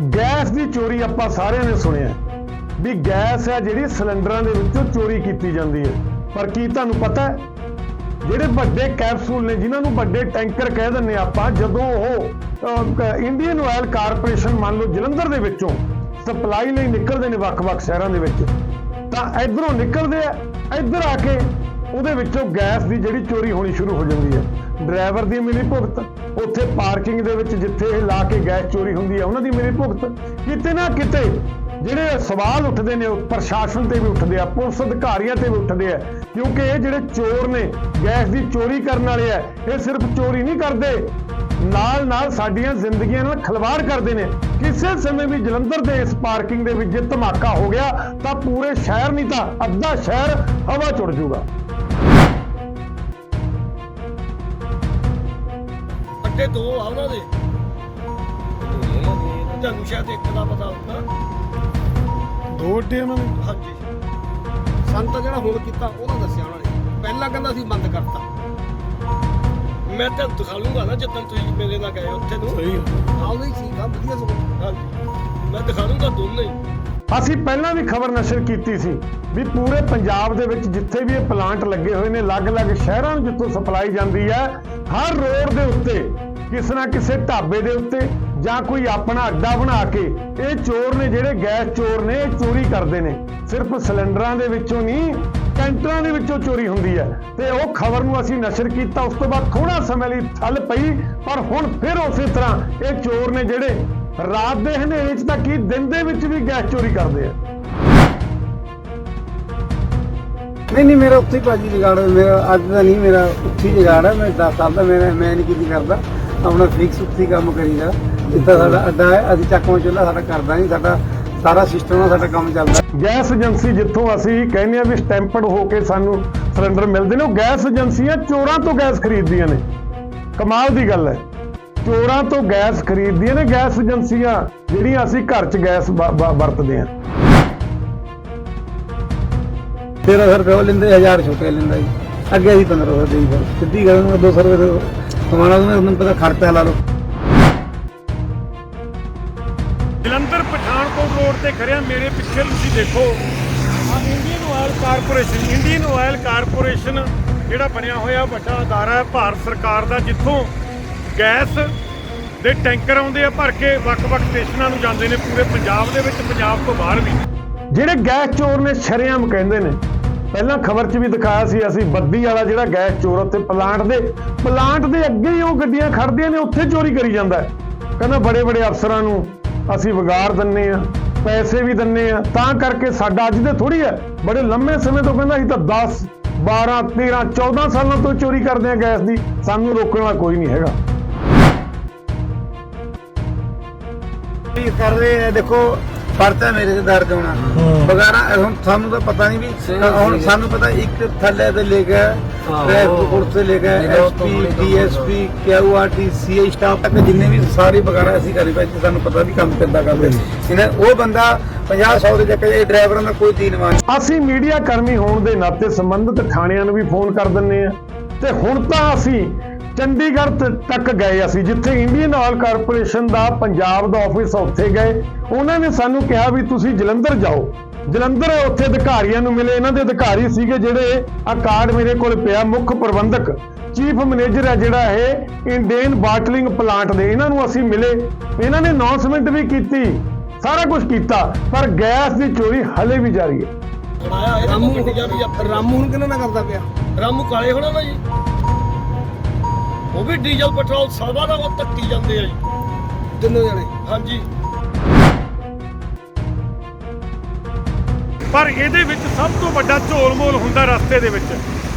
Gas ਦੀ ਚੋਰੀ ਆਪਾਂ ਸਾਰਿਆਂ ਨੇ ਸੁਣਿਆ ਵੀ ਗੈਸ ਹੈ ਜਿਹੜੀ ਸਿਲੰਡਰਾਂ ਦੇ ਵਿੱਚੋਂ ਚੋਰੀ ਕੀਤੀ ਜਾਂਦੀ ਹੈ। ਪਰ ਕੀ ਤੁਹਾਨੂੰ ਪਤਾ ਹੈ? ਜਿਹੜੇ ਵੱਡੇ ਕੈਪਸੂਲ ਨੇ, ਜਿਨ੍ਹਾਂ ਨੂੰ ਵੱਡੇ ਟੈਂਕਰ ਕਹਿ ਦਿੰਨੇ ਆਪਾਂ, ਜਦੋਂ ਉਹ ਇੰਡੀਅਨ ਆਇਲ ਕਾਰਪੋਰੇਸ਼ਨ ਮੰਨ ਲਓ ਜਲੰਧਰ ਦੇ ਵਿੱਚੋਂ ਸਪਲਾਈ ਲਈ ਨਿਕਲਦੇ ਨੇ ਵੱਖ-ਵੱਖ ਸ਼ਹਿਰਾਂ ਦੇ ਵਿੱਚ, ਤਾਂ ਇਧਰੋਂ ਨਿਕਲਦੇ ਆ, ਇੱਧਰ ਆ ਕੇ ਉਹਦੇ ਵਿੱਚੋਂ ਗੈਸ ਦੀ ਜਿਹੜੀ ਚੋਰੀ ਹੋਣੀ ਸ਼ੁਰੂ ਹੋ ਜਾਂਦੀ ਹੈ। ਡਰਾਈਵਰ ਦੀ ਮਿਲੀ ਭੁਗਤ, ਉੱਥੇ ਪਾਰਕਿੰਗ ਦੇ ਵਿੱਚ ਜਿੱਥੇ ਇਹ ਲਾ ਕੇ ਗੈਸ ਚੋਰੀ ਹੁੰਦੀ ਹੈ, ਉਹਨਾਂ ਦੀ ਮਿਲੀ ਭੁਗਤ। ਕਿਤੇ ਨਾ ਕਿਤੇ ਜਿਹੜੇ ਸਵਾਲ ਉੱਠਦੇ ਨੇ, ਉਹ ਪ੍ਰਸ਼ਾਸਨ ਤੇ ਵੀ ਉੱਠਦੇ ਆ, ਪੁਲਿਸ ਅਧਿਕਾਰੀਆਂ ਤੇ ਵੀ ਉੱਠਦੇ ਆ, ਕਿਉਂਕਿ ਇਹ ਜਿਹੜੇ ਚੋਰ ਨੇ, ਗੈਸ ਦੀ ਚੋਰੀ ਕਰਨ ਵਾਲੇ ਆ, ਇਹ ਸਿਰਫ ਚੋਰੀ ਨਹੀਂ ਕਰਦੇ। ਨਾਲ ਨਾਲ ਸਾਡੀਆਂ ਜ਼ਿੰਦਗੀਆਂ ਨਾਲ ਖਿਲਵਾੜ ਕਰਦੇ ਨੇ। ਕਿਸੇ ਸਮੇਂ ਵੀ ਜਲੰਧਰ ਦੇ ਇਸ ਪਾਰਕਿੰਗ ਦੇ ਵਿੱਚ ਜੇ ਧਮਾਕਾ ਹੋ ਗਿਆ, ਤਾਂ ਪੂਰੇ ਸ਼ਹਿਰ ਨਹੀਂ ਤਾਂ ਅੱਧਾ ਸ਼ਹਿਰ ਹਵਾ ਚੁੜ ਜਾਊਗਾ। ਅੱਡੇ ਦੋ ਆ ਉਹਨਾਂ ਦੇ। ਤੁਹਾਨੂੰ ਸ਼ਾਇਦ ਇੱਕ ਦਾ ਪਤਾ ਹੁੰਦਾ ਦੋ ਉਹਨਾਂ ਨੇ ਹਾਂਜੀ। ਸਾਨੂੰ ਤਾਂ ਜਿਹੜਾ ਹੁਣ ਕੀਤਾ ਉਹਦਾ ਦੱਸਿਆ ਉਹਨਾਂ ਨੇ। ਪਹਿਲਾਂ ਕਹਿੰਦਾ ਸੀ ਬੰਦ ਕਰਤਾ। ਮੈਂ ਤਾਂ ਦਿਖਾ ਲੂੰਗਾ ਨਾ ਜਦੋਂ ਤੁਸੀਂ ਮੇਰੇ ਨਾਲ ਗਏ ਉੱਥੇ ਨੂੰ। ਸਹੀ ਹਾਂ ਉਹੀ ਸੀ ਕੰਮ ਵਧੀਆ ਸਗੋਂ ਹਾਂਜੀ। ਮੈਂ ਦਿਖਾ ਲੂੰਗਾ ਦੋਨੇ ਹੀ। ਅਸੀਂ ਪਹਿਲਾਂ ਵੀ ਖਬਰ ਨਸ਼ਰ ਕੀਤੀ ਸੀ ਵੀ ਪੂਰੇ ਪੰਜਾਬ ਦੇ ਵਿੱਚ ਜਿੱਥੇ ਵੀ ਇਹ ਪਲਾਂਟ ਲੱਗੇ ਹੋਏ ਨੇ ਅਲੱਗ-ਅਲੱਗ ਸ਼ਹਿਰਾਂ ਨੂੰ ਜਿੱਥੋਂ ਸਪਲਾਈ ਜਾਂਦੀ ਹੈ ਹਰ ਰੋਡ ਦੇ ਉੱਤੇ ਕਿਸੇ ਨਾ ਕਿਸੇ ਢਾਬੇ ਦੇ ਉੱਤੇ ਜਾਂ ਕੋਈ ਆਪਣਾ ਅੱਡਾ ਬਣਾ ਕੇ ਇਹ ਚੋਰ ਨੇ ਜਿਹੜੇ ਗੈਸ ਚੋਰ ਨੇ, ਇਹ ਚੋਰੀ ਕਰਦੇ ਨੇ। ਸਿਰਫ ਸਿਲੰਡਰਾਂ ਦੇ ਵਿੱਚੋਂ ਨਹੀਂ, ਕੈਂਟਰਾਂ ਦੇ ਵਿੱਚੋਂ ਚੋਰੀ ਹੁੰਦੀ ਹੈ। ਤੇ ਉਹ ਖਬਰ ਨੂੰ ਅਸੀਂ ਨਸ਼ਰ ਕੀਤਾ, ਉਸ ਤੋਂ ਬਾਅਦ ਥੋੜਾ ਸਮੇਂ ਲਈ ਥੱਲ ਪਈ, ਪਰ ਹੁਣ ਫਿਰ ਉਸੇ ਤਰ੍ਹਾਂ ਇਹ ਚੋਰ ਨੇ ਜਿਹੜੇ ਰਾਤ ਦੇ ਹਨੇਰੇ 'ਚ ਤਾਂ ਕੀ, ਦਿਨ ਦੇ ਵਿੱਚ ਵੀ ਗੈਸ ਚੋਰੀ ਕਰਦੇ ਆ। ਨਹੀਂ ਨਹੀਂ, ਮੇਰਾ ਉੱਥੇ ਹੀ ਭਾਜੀ ਜਗਾੜ ਮੇਰਾ ਅੱਜ ਦਾ ਨਹੀਂ, ਮੇਰਾ ਉੱਥੇ ਹੀ ਜਗਾੜ ਹੈ, ਮੈਂ 10 ਸਾਲ ਦਾ ਮੇਰਾ ਮੈਂ ਨਹੀਂ ਕੀਤੀ ਕਰਦਾ। ਆਪਣਾ ਫਿਕਸ ਉੱਥੇ ਹੀ ਕੰਮ ਕਰੀਦਾ। ਜਿੱਦਾਂ ਸਾਡਾ ਅੱਡਾ ਹੈ ਅਸੀਂ ਚੱਕਵਾਂ ਚੁੱਲ੍ਹਾ ਸਾਡਾ ਕਰਦਾ ਨਹੀਂ ਸਾਡਾ ਸਾਰਾ ਸਿਸਟਮ ਨਾਲ ਸਾਡਾ ਕੰਮ ਚੱਲਦਾ ਗੈਸ ਏਜੰਸੀ ਜਿੱਥੋਂ ਅਸੀਂ ਕਹਿੰਦੇ ਆ ਵੀ ਸਟੈਂਪਡ ਹੋ ਕੇ ਸਾਨੂੰ ਸਿਲੰਡਰ ਮਿਲਦੇ ਨੇ ਉਹ ਗੈਸ ਏਜੰਸੀਆਂ ਚੋਰਾਂ ਤੋਂ ਗੈਸ ਖਰੀਦਦੀਆਂ ਨੇ। ਕਮਾਲ ਦੀ ਗੱਲ ਹੈ। ਚੋਰਾਂ ਤੋਂ ਗੈਸ ਖਰੀਦਦੀਆਂ ਨੇ ਗੈਸ ਏਜੰਸੀਆਂ ਜਿਹੜੀਆਂ ਅਸੀਂ ਘਰ 'ਚ ਗੈਸ ਵਰਤਦੇ ਆ 1300 ਰੁਪਏ ਲੈਂਦੇ 1000 ਛੋਟੇ ਲੈਂਦਾ ਜੀ। ਅੱਗੇ ਅਸੀਂ 1500 ਦੇਈ ਫਿਰ। ਸਿੱਧੀ ਗੱਲ ਨੂੰ 200 ਰੁਪਏ ਦੇ ਕਮਾਣਾ ਉਹਨੂੰ ਪਤਾ ਖਰਚਾ ਲਾ ਲਓ। ਜਲੰਧਰ ਪਠਾਨਕੋਟ ਰੋਡ ਤੇ ਖੜਿਆ ਮੇਰੇ ਪਿੱਛੇ ਤੁਸੀਂ ਦੇਖੋ। ਆ Indian oil corporation Indian oil corporation ਜਿਹੜਾ ਬਣਿਆ ਹੋਇਆ ਵੱਡਾ ਅਦਾਰਾ ਹੈ ਭਾਰਤ ਸਰਕਾਰ ਦਾ ਜਿੱਥੋਂ ਗੈਸ ਦੇ ਟੈਂਕਰ ਆਉਂਦੇ ਆ ਭਰ ਕੇ ਵੱਖ-ਵੱਖ ਸਟੇਸ਼ਨਾਂ ਨੂੰ ਜਾਂਦੇ ਨੇ ਪੂਰੇ ਪੰਜਾਬ ਦੇ ਵਿੱਚ ਪੰਜਾਬ ਤੋਂ ਬਾਹਰ ਵੀ। ਜਿਹੜੇ ਗੈਸ ਚੋਰ ਨੇ ਸ਼ਰੇਆਮ ਕਹਿੰਦੇ ਨੇ ਪਹਿਲਾਂ ਖਬਰ 'ਚ ਵੀ ਦਿਖਾਇਆ ਸੀ, ਅਸੀਂ ਬੱਦੀ ਵਾਲਾ ਜਿਹੜਾ ਗੈਸ ਚੋਰ ਉੱਥੇ ਪਲਾਂਟ ਦੇ ਪਲਾਂਟ ਦੇ ਅੱਗੇ ਹੀ ਉਹ ਗੱਡੀਆਂ ਖੜਦੀਆਂ ਨੇ, ਉੱਥੇ ਚੋਰੀ ਕਰੀ ਜਾਂਦਾ ਕਹਿੰਦਾ ਬੜੇ ਬੜੇ ਅਫਸਰਾਂ ਨੂੰ ਅਸੀਂ ਵਿਗਾੜ ਦਿੰਨੇ ਆ, ਪੈਸੇ ਵੀ ਦਿੰਨੇ ਆ, ਤਾਂ ਕਰਕੇ ਸਾਡਾ ਅੱਜ ਦੇ ਥੋੜੀ ਹੈ। ਬੜੇ ਲੰਮੇ ਸਮੇਂ ਤੋਂ ਕਹਿੰਦਾ ਅਸੀਂ ਤਾਂ 10 12 13 14 ਸਾਲਾਂ ਤੋਂ ਚੋਰੀ ਕਰਦੇ ਆ ਗੈਸ ਦੀ, ਸਾਨੂੰ ਰੋਕਣ ਵਾਲਾ ਕੋਈ ਨਹੀਂ ਹੈਗਾ। ਕੀ ਕਰ ਰਹੇ ਆ, ਦੇਖੋ ਪਰਚਾ ਮੇਰੇ ਤੇ ਦਰਜ ਹੋਣਾ। ਵਗਾਰਾ ਹੁਣ ਸਾਨੂੰ ਤਾਂ ਪਤਾ ਨਹੀਂ ਵੀ ਹੁਣ ਸਾਨੂੰ ਪਤਾ ਇੱਕ ਥੱਲੇ ਤੇ ਲੈ ਕੇ ਟ੍ਰੈਫਿਕ ਪੁਲਿਸ ਤੇ ਲੈ ਕੇ SP DSP QRT CI staff ਤੱਕ ਜਿੰਨੇ ਵੀ ਸਾਰੇ ਵਗਾਰਾ ਅਸੀਂ ਕਰੀ ਪਏ ਤੇ ਸਾਨੂੰ ਪਤਾ ਵੀ ਕੰਮ ਕਿੱਦਾਂ ਕਰਦੇ ਇਹਨਾਂ ਉਹ ਬੰਦਾ 50 100 ਦੇ ਚੱਕਰ ਇਹ ਡਰਾਈਵਰਾਂ ਦਾ ਕੋਈ ਦੀਨਵਾਨ ਅਸੀਂ ਮੀਡੀਆ ਕਰਮੀ ਹੋਣ ਦੇ ਨਾਤੇ ਸੰਬੰਧਿਤ ਥਾਣਿਆਂ ਨੂੰ ਵੀ ਫੋਨ ਕਰ ਦਿੰਨੇ ਆ ਤੇ ਹੁਣ ਤਾਂ ਅਸੀਂ ਚੰਡੀਗੜ੍ਹ ਤੱਕ ਗਏ ਅਸੀਂ, ਜਿੱਥੇ ਇੰਡੀਅਨ ਆਇਲ ਕਾਰਪੋਰੇਸ਼ਨ ਦਾ ਪੰਜਾਬ ਦਾ ਆਫਿਸ ਉੱਥੇ ਗਏ। ਉਹਨਾਂ ਨੇ ਸਾਨੂੰ ਕਿਹਾ ਵੀ ਤੁਸੀਂ ਜਲੰਧਰ ਜਾਓ। ਜਲੰਧਰ ਉੱਥੇ ਅਧਿਕਾਰੀਆਂ ਨੂੰ ਮਿਲੇ। ਇਹਨਾਂ ਦੇ ਅਧਿਕਾਰੀ ਸੀਗੇ ਜਿਹੜੇ ਆ ਕਾਰਡ ਮੇਰੇ ਕੋਲ ਪਿਆ, ਮੁੱਖ ਪ੍ਰਬੰਧਕ। ਚੀਫ ਮੈਨੇਜਰ ਹੈ ਜਿਹੜਾ ਇਹ ਇੰਡੀਅਨ ਬਾਟਲਿੰਗ ਪਲਾਂਟ ਦੇ। ਇਹਨਾਂ ਨੂੰ ਅਸੀਂ ਮਿਲੇ। ਇਹਨਾਂ ਨੇ ਅਨਾਉਂਸਮੈਂਟ ਵੀ ਕੀਤੀ। ਸਾਰਾ ਕੁਝ ਕੀਤਾ। ਪਰ ਗੈਸ ਦੀ ਚੋਰੀ ਹਲੇ ਵੀ ਜਾਰੀ ਹੈ। ਬਣਾਇਆ ਇਹਦੇ ਕੋਲ ਵੀ ਰਾਮੂ ਹੁਣ ਕਿਹਨਾਂ ਨਾਲ ਕਰਦਾ ਪਿਆ? ਰਾਮੂ ਕਾਲੇ ਹੋਣਾ ਨਾ ਜੀ। ਉਹ ਵੀ ਡੀਜ਼ਲ ਪੈਟਰੋਲ ਸਭਾ ਦਾ ਉਹ ਤੱਕੀ ਜਾਂਦੇ ਆ ਜੀ। ਤਿੰਨੋਂ ਜਣੇ? ਹਾਂਜੀ। ਪਰ ਇਹਦੇ ਵਿੱਚ ਸਭ ਤੋਂ ਵੱਡਾ ਝੋਲ-ਮੋਲ ਹੁੰਦਾ ਰਸਤੇ ਦੇ ਵਿੱਚ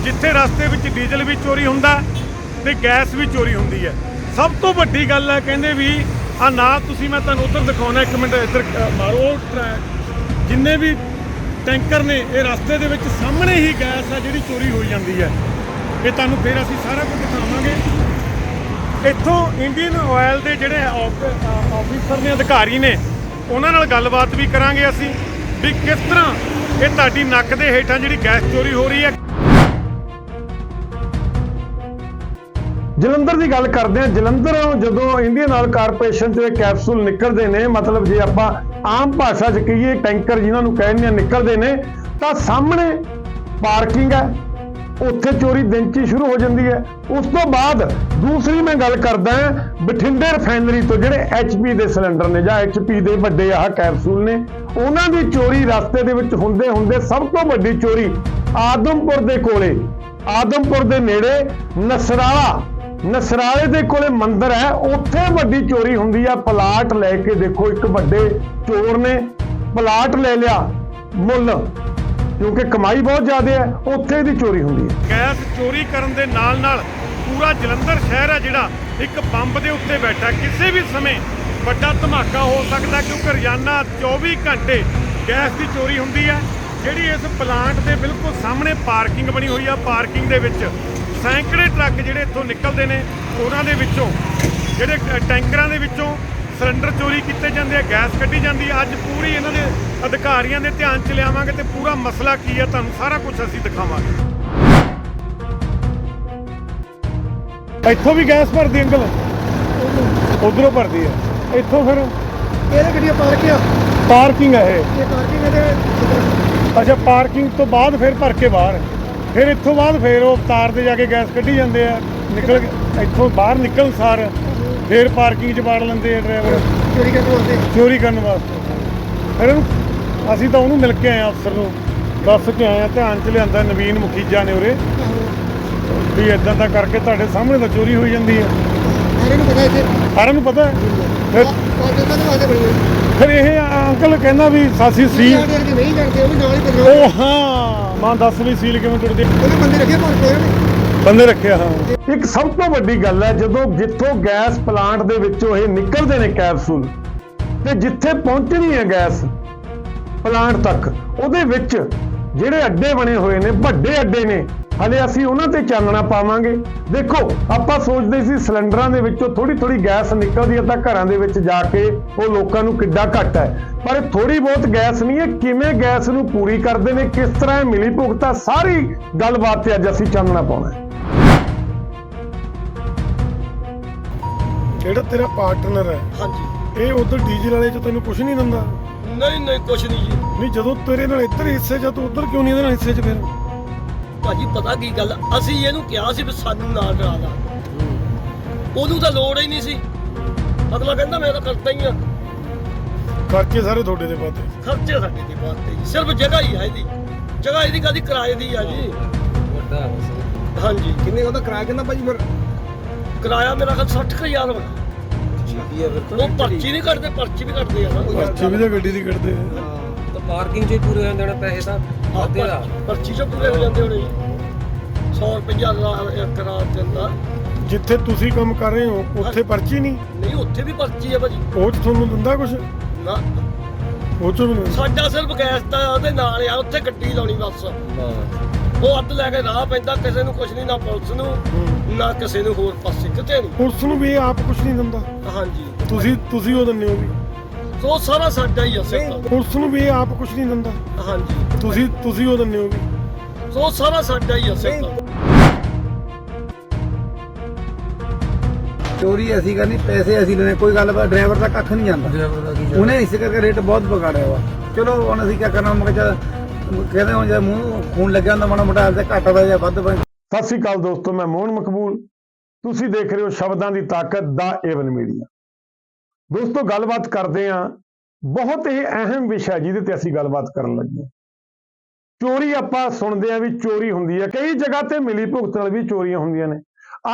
ਜਿੱਥੇ ਰਸਤੇ ਵਿੱਚ ਡੀਜ਼ਲ ਵੀ ਚੋਰੀ ਹੁੰਦਾ ਤੇ ਗੈਸ ਵੀ ਚੋਰੀ ਹੁੰਦੀ ਹੈ। ਸਭ ਤੋਂ ਵੱਡੀ ਗੱਲ ਹੈ ਕਹਿੰਦੇ ਵੀ ਆ ਨਾ ਤੁਸੀਂ ਮੈਂ ਤੁਹਾਨੂੰ ਉੱਧਰ ਦਿਖਾਉਣਾ ਇੱਕ ਮਿੰਟ ਇੱਧਰ ਮਾਰੋ ਜਿੰਨੇ ਵੀ ਟੈਂਕਰ ਨੇ ਇਹ ਰਸਤੇ ਦੇ ਵਿੱਚ ਸਾਹਮਣੇ ਹੀ ਗੈਸ ਆ ਜਿਹੜੀ ਚੋਰੀ ਹੋਈ ਜਾਂਦੀ ਹੈ। ਇਹ ਤੁਹਾਨੂੰ ਫਿਰ ਅਸੀਂ ਸਾਰਾ ਕੁਝ ਦਿਖਾਵਾਂਗੇ। ਇੱਥੋਂ ਇੰਡੀਅਨ ਆਇਲ ਦੇ ਜਿਹੜੇ ਆਫੀਸਰ ਨੇ, ਅਧਿਕਾਰੀ ਨੇ, ਉਹਨਾਂ ਨਾਲ ਗੱਲਬਾਤ ਵੀ ਕਰਾਂਗੇ ਅਸੀਂ ਵੀ ਕਿਸ ਤਰ੍ਹਾਂ ਇਹ ਤੁਹਾਡੀ ਨੱਕ ਦੇ ਹੇਠਾਂ ਜਿਹੜੀ ਗੈਸ ਚੋਰੀ ਹੋ ਰਹੀ ਹੈ। ਜਲੰਧਰ ਦੀ ਗੱਲ ਕਰਦੇ ਹਾਂ। ਜਲੰਧਰੋਂ ਜਦੋਂ ਇੰਡੀਅਨ ਆਇਲ ਕਾਰਪੋਰੇਸ਼ਨ ਚੋਂ ਇਹ ਕੈਪਸੂਲ ਨਿਕਲਦੇ ਨੇ, ਮਤਲਬ ਜੇ ਆਪਾਂ ਆਮ ਭਾਸ਼ਾ 'ਚ ਕਹੀਏ, ਟੈਂਕਰ ਜਿਨ੍ਹਾਂ ਨੂੰ ਕਹਿੰਦੇ ਆ ਨਿਕਲਦੇ ਨੇ, ਤਾਂ ਸਾਹਮਣੇ ਪਾਰਕਿੰਗ ਹੈ। ਉੱਥੇ ਚੋਰੀ ਦਿਨ 'ਚ ਸ਼ੁਰੂ ਹੋ ਜਾਂਦੀ ਹੈ। ਉਸ ਤੋਂ ਬਾਅਦ ਦੂਸਰੀ ਮੈਂ ਗੱਲ ਕਰਦਾ ਬਠਿੰਡੇ ਰਿਫਾਈਨਰੀ ਤੋਂ ਜਿਹੜੇ HP ਦੇ ਸਿਲੰਡਰ ਨੇ ਜਾਂ HP ਦੇ ਵੱਡੇ ਆਹ ਕੈਪਸੂਲ ਨੇ, ਉਹਨਾਂ ਦੀ ਚੋਰੀ ਰਸਤੇ ਦੇ ਵਿੱਚ ਹੁੰਦੇ ਹੁੰਦੇ ਸਭ ਤੋਂ ਵੱਡੀ ਚੋਰੀ ਆਦਮਪੁਰ ਦੇ ਕੋਲੇ, ਆਦਮਪੁਰ ਦੇ ਨੇੜੇ ਨਸਰਾਲਾ, ਨਸਰਾਲੇ ਦੇ ਕੋਲੇ ਮੰਦਿਰ ਹੈ, ਉੱਥੇ ਵੱਡੀ ਚੋਰੀ ਹੁੰਦੀ ਆ। ਪਲਾਟ ਲੈ ਕੇ ਦੇਖੋ, ਇੱਕ ਵੱਡੇ ਚੋਰ ਨੇ, ਪਲਾਟ ਲੈ ਲਿਆ ਮੁੱਲ। ਕਿਉਂਕਿ ਕਮਾਈ ਬਹੁਤ ਜ਼ਿਆਦਾ ਹੈ, ਉੱਥੇ ਦੀ ਚੋਰੀ ਹੁੰਦੀ ਹੈ। ਗੈਸ ਚੋਰੀ ਕਰਨ ਦੇ ਨਾਲ ਨਾਲ ਪੂਰਾ ਜਲੰਧਰ ਸ਼ਹਿਰ ਹੈ ਜਿਹੜਾ ਇੱਕ ਬੰਬ ਦੇ ਉੱਤੇ ਬੈਠਾ ਕਿਸੇ ਵੀ ਸਮੇਂ ਵੱਡਾ ਧਮਾਕਾ ਹੋ ਸਕਦਾ ਕਿਉਂਕਿ ਰੋਜ਼ਾਨਾ 24 ਘੰਟੇ ਗੈਸ ਦੀ ਚੋਰੀ ਹੁੰਦੀ ਹੈ। ਜਿਹੜੀ ਇਸ ਪਲਾਂਟ ਦੇ ਬਿਲਕੁਲ ਸਾਹਮਣੇ ਪਾਰਕਿੰਗ ਬਣੀ ਹੋਈ ਆ। ਪਾਰਕਿੰਗ ਦੇ ਵਿੱਚ ਸੈਂਕੜੇ ਟਰੱਕ ਜਿਹੜੇ ਇੱਥੋਂ ਨਿਕਲਦੇ ਨੇ, ਉਹਨਾਂ ਦੇ ਵਿੱਚੋਂ, ਜਿਹੜੇ ਟੈਂਕਰਾਂ ਦੇ ਵਿੱਚੋਂ ਸਿਲੰਡਰ ਚੋਰੀ ਕੀਤੇ ਜਾਂਦੇ ਆ ਗੈਸ ਕੱਢੀ ਜਾਂਦੀ ਆ। ਅੱਜ ਪੂਰੀ ਇਹਨਾਂ ਦੇ ਅਧਿਕਾਰੀਆਂ ਦੇ ਧਿਆਨ ਚ ਲਿਆਵਾਂਗੇ ਤੇ ਪੂਰਾ ਮਸਲਾ ਕੀ ਹੈ ਤੁਹਾਨੂੰ ਸਾਰਾ ਕੁਝ ਅਸੀਂ ਦਿਖਾਵਾਂਗੇ। ਇੱਥੋਂ ਵੀ ਗੈਸ ਭਰਦੀ ਅੰਕਲ? ਉਧਰੋਂ ਭਰਦੀ ਹੈ ਇੱਥੋਂ ਫਿਰ? ਇਹਦੇ ਗੱਡੀਆਂ ਪਾਰਕ ਆ? ਪਾਰਕਿੰਗ ਹੈ ਇਹ। ਪਾਰਕਿੰਗ ਇਹਦੇ ਅੱਛਾ ਪਾਰਕਿੰਗ ਤੋਂ ਬਾਅਦ ਫਿਰ ਭਰ ਕੇ ਬਾਹਰ। ਫਿਰ ਇੱਥੋਂ ਬਾਅਦ ਫਿਰ ਉਹ ਤਾਰ ਤੇ ਜਾ ਕੇ ਗੈਸ ਕੱਢੀ ਜਾਂਦੇ ਆ। ਨਿਕਲ ਇੱਥੋਂ ਬਾਹਰ ਨਿਕਲਣ ਸਾਰ ਫਿਰ ਪਾਰਕਿੰਗ 'ਚ ਵਾੜ ਲੈਂਦੇ ਆ ਡਰਾਈਵਰ ਚੋਰੀ ਕਰਨ ਵਾਸਤੇ? ਚੋਰੀ ਕਰਨ ਵਾਸਤੇ। ਫਿਰ ਅਸੀਂ ਤਾਂ ਉਹਨੂੰ ਮਿਲ ਕੇ ਆਏ ਆ ਅਫਸਰ ਨੂੰ ਦੱਸ ਕੇ ਆਏ ਆ ਧਿਆਨ 'ਚ ਲਿਆਂਦਾ ਨਵੀਨ ਮੁਖੀਜਾ ਨੇ ਉਰੇ। ਵੀ ਇਦਾਂ ਦਾ ਕਰਕੇ ਤੁਹਾਡੇ ਸਾਹਮਣੇ ਤਾਂ ਚੋਰੀ ਹੋਈ ਜਾਂਦੀ ਹੈ ਸਾਰੇ ਨੂੰ ਪਤਾ ਇੱਥੇ? ਸਾਰਿਆਂ ਨੂੰ ਪਤਾ ਹੈ। ਫਿਰ ਪਾਕਿਸਤਾਨ ਦੇ ਵਾਸਤੇ ਬਣੀ ਹੋਈ। ਫਿਰ ਇਹ ਅੰਕਲ ਕਹਿੰਦਾ ਵੀ ਸਾਸੀ ਸੀ ਨਹੀਂ ਕਰਦੇ ਉਹ ਵੀ ਨਾਲ ਹੀ ਬਦਲਾਓ ਉਹ ਹਾਂ ਮਾਂ ਦੱਸ ਵੀ ਸੀਲ ਕਿਵੇਂ ਟੁੱਟਦੀ? ਉਹਨੇ ਬੰਦੇ ਰੱਖੇ ਭਾਂ ਕੋਈ ਬੰਦੇ ਰੱਖਿਆ ਹਾਂ। ਇੱਕ ਸਭ ਤੋਂ ਵੱਡੀ ਗੱਲ ਹੈ, ਜਦੋਂ ਜਿੱਥੋਂ ਗੈਸ ਪਲਾਂਟ ਦੇ ਵਿੱਚੋਂ ਇਹ ਨਿਕਲਦੇ ਨੇ ਕੈਪਸੂਲ, ਤੇ ਜਿੱਥੇ ਪਹੁੰਚਣੀ ਹੈ ਗੈਸ ਪਲਾਂਟ ਤੱਕ, ਉਹਦੇ ਵਿੱਚ ਜਿਹੜੇ ਅੱਡੇ ਬਣੇ ਹੋਏ ਨੇ, ਵੱਡੇ ਅੱਡੇ ਨੇ, ਹਲੇ ਅਸੀਂ ਉਹਨਾਂ ਤੇ ਚਾਨਣਾ ਪਾਵਾਂਗੇ। ਦੇਖੋ, ਆਪਾਂ ਸੋਚਦੇ ਸੀ ਸਿਲੰਡਰਾਂ ਦੇ ਵਿੱਚੋਂ ਥੋੜੀ ਥੋੜੀ ਗੈਸ ਨਿਕਲਦੀ ਹੈ ਤਾਂ ਘਰਾਂ ਦੇ ਵਿੱਚ ਜਾ ਕੇ ਉਹ ਲੋਕਾਂ ਨੂੰ ਕਿੱਡਾ ਘੱਟ ਹੈ। ਪਰ ਥੋੜੀ ਬਹੁਤ ਗੈਸ ਨਹੀਂ ਹੈ, ਕਿਵੇਂ ਗੈਸ ਨੂੰ ਪੂਰੀ ਕਰਦੇ ਨੇ, ਕਿਸ ਤਰ੍ਹਾਂ ਇਹ ਮਿਲੀ ਭੁਗਤਾ ਸਾਰੀ ਗੱਲਬਾਤ ਤੇ ਅੱਜ ਅਸੀਂ ਚਾਨਣਾ ਪਾਉਣਾ ਹੈ। ਜਿਹੜਾ ਤੇਰਾ ਪਾਰਟਨਰ ਹੈ ਹਾਂਜੀ। ਇਹ ਉਧਰ ਡੀਜ਼ਲ ਵਾਲੇ ਚ ਤੈਨੂੰ ਕੁਝ ਨਹੀਂ ਦਿੰਦਾ? ਨਹੀਂ ਨਹੀਂ ਕੁਛ ਨਹੀਂ ਜੀ। ਨਹੀਂ ਜਦੋਂ ਤੇਰੇ ਨਾਲ ਇੱਧਰ ਹਿੱਸੇ ਚ ਆ, ਤੂੰ ਉਧਰ ਕਿਉਂ ਨਹੀਂ ਇਹਦੇ ਨਾਲ ਹਿੱਸੇ ਚ ਫਿਰ? ਭਾਜੀ ਪਤਾ ਕੀ ਗੱਲ? ਅਸੀਂ ਇਹਨੂੰ ਕਿਹਾ ਸੀ ਵੀ ਸਾਨੂੰ ਨਾ ਡਰਾ ਦਾ ਉਹਨੂੰ ਤਾਂ ਲੋੜ ਹੀ ਨਹੀਂ ਸੀ। ਅਗਲਾ ਕਹਿੰਦਾ ਮੈਂ ਤਾਂ ਕਰਦਾ ਹੀ ਆ। ਖਰਚੇ ਸਾਰੇ ਤੁਹਾਡੇ ਦੇ ਪਾਤੇ। ਖਰਚੇ ਸਾਡੇ ਦੀ ਬਾਤ ਤੇ ਜੀ। ਸਿਰਫ ਜਗ੍ਹਾ ਹੀ ਹੈ ਇਹਦੀ। ਜਗ੍ਹਾ ਇਹਦੀ ਕਾਦੀ ਕਿਰਾਏ ਦੀ ਆ ਜੀ? ਹਾਂਜੀ। ਕਿੰਨੇ ਉਹਦਾ ਕਿਰਾਇਆ ਕਿੰਨਾ ਭਾਜੀ ਫਿਰ? ਕਿਰਾਇਆ ਮੇਰਾ ਖਲ 60000 ਬਣਾ ਉਹ ਪਰਚੀ ਨਹੀਂ ਕੱਟਦੇ ਪਰਚੀ ਵੀ ਕੱਟਦੇ ਆ ਨਾ। ਖਰਚੇ ਵੀ ਤਾਂ ਗੱਡੀ ਦੀ ਕੱਢਦੇ ਆ। ਤਾਂ ਪਾਰਕਿੰਗ 'ਚ ਹੀ ਪੂਰੇ ਹੋ ਜਾਂਦੇ ਪੈਸੇ ਤਾਂ ਆਹ ਅੱਧੇ ਦਾ ਪਰ- ਪਰਚੀ ਚੋਂ ਪੂਰੇ ਹੋ ਜਾਂਦੇ ਹੋਣੇ ਜੀ। 100 ਰੁਪਇਆ ਰਾ- ਇੱਕ ਰਾਤ ਦਿੰਦਾ ਜਿੱਥੇ ਤੁਸੀਂ ਕੰਮ ਕਰ ਰਹੇ ਹੋ ਉੱਥੇ ਪਰਚੀ ਨਹੀਂ? ਨਹੀਂ ਉੱਥੇ ਵੀ ਪਰਚੀ ਹੈ ਭਾਜੀ। ਉਹ ਚ ਤੁਹਾਨੂੰ ਦਿੰਦਾ ਕੁਝ ਨਾ। ਉਹ ਚੋਂ ਵੀ ਨਹੀਂ ਸਾਡਾ ਸਿਰਫ ਗੈਸ ਤਾਂ ਉਹਦੇ ਨਾਲ ਆ ਉੱਥੇ ਗੱਡੀ ਲਾਉਣੀ ਬਸ। ਉਹ ਅੱਧ ਲੈ ਕੇ ਰਾਹ ਪੈਂਦਾ ਕਿਸੇ ਨੂੰ ਕੁਝ ਨਹੀਂ ਨਾ ਪੁਲਿਸ ਨੂੰ। ਨਾ ਕਿਸੇ ਨੂੰ ਹੋਰ ਪਾਸੇ ਕਿਤੇ ਨਹੀਂ। ਪੁਲਿਸ ਨੂੰ ਵੀ ਆਪ ਕੁਝ ਨਹੀਂ ਦਿੰਦਾ। ਹਾਂਜੀ। ਤੁਸੀਂ ਤੁਸੀਂ ਉਹ ਦਿੰਦੇ ਹੋ ਵੀ। ਸੋ ਸਾਰਾ ਸਾਡਾ ਹੀ ਆ ਸਿਰਫ ਪੁਲਿਸ ਨੂੰ ਵੀ ਆਪ ਕੁਝ ਨਹੀਂ ਦਿੰਦਾ। ਹਾਂਜੀ। ਤੁਸੀਂ ਤੁਸੀਂ ਉਹ ਦਿੰਦੇ ਹੋ ਵੀ। ਸੋ ਸਾਰਾ ਸਾਡਾ ਹੀ ਆ ਸਿਰਫ ਚੋਰੀ ਅਸੀਂ ਕਰਨੀ ਪੈਸੇ ਅਸੀਂ ਲੈਣੇ ਕੋਈ ਗੱਲ ਡਰਾਈਵਰ ਦਾ ਕੱਖ ਨਹੀਂ ਜਾਂਦਾ। ਉਹਨੇ ਇਸੇ ਕਰਕੇ ਰੇਟ ਬਹੁਤ ਵਿਗਾੜਿਆ ਵਾ। ਚਲੋ ਹੁਣ ਅਸੀਂ ਕੀ ਕਰਨਾ ਮੈਂ ਕਿਹਾ ਕਹਿੰਦੇ ਹੁਣ ਜੇ ਮੂੰਹ ਖੂਨ ਲੱਗਿਆ ਹੁੰਦਾ, ਮਾੜਾ ਮੋਟਾ ਤੇ ਘੱਟ ਦਾ ਜਾਂ ਵੱਧ ਬਣ ਸਤਿ ਸ੍ਰੀ ਅਕਾਲ ਦੋਸਤੋ, ਮੈਂ ਮੋਹਨ ਮਕਬੂਲ। ਤੁਸੀਂ ਦੇਖ ਰਹੇ ਹੋ ਸ਼ਬਦਾਂ ਦੀ ਤਾਕਤ ਦਾ ਏਵਨ ਮੀਡੀਆ। ਦੋਸਤੋ, ਗੱਲਬਾਤ ਕਰਦੇ ਹਾਂ। ਬਹੁਤ ਹੀ ਅਹਿਮ ਵਿਸ਼ਾ ਜਿਹਦੇ ਤੇ ਅਸੀਂ ਗੱਲਬਾਤ ਕਰਨ ਲੱਗੇ ਚੋਰੀ ਆਪਾਂ ਸੁਣਦੇ ਆ ਵੀ ਚੋਰੀ ਹੁੰਦੀ ਹੈ। ਕਈ ਜਗ੍ਹਾ ਤੇ ਮਿਲੀ ਭੁਗਤ ਨਾਲ ਵੀ ਚੋਰੀਆਂ ਹੁੰਦੀਆਂ ਨੇ।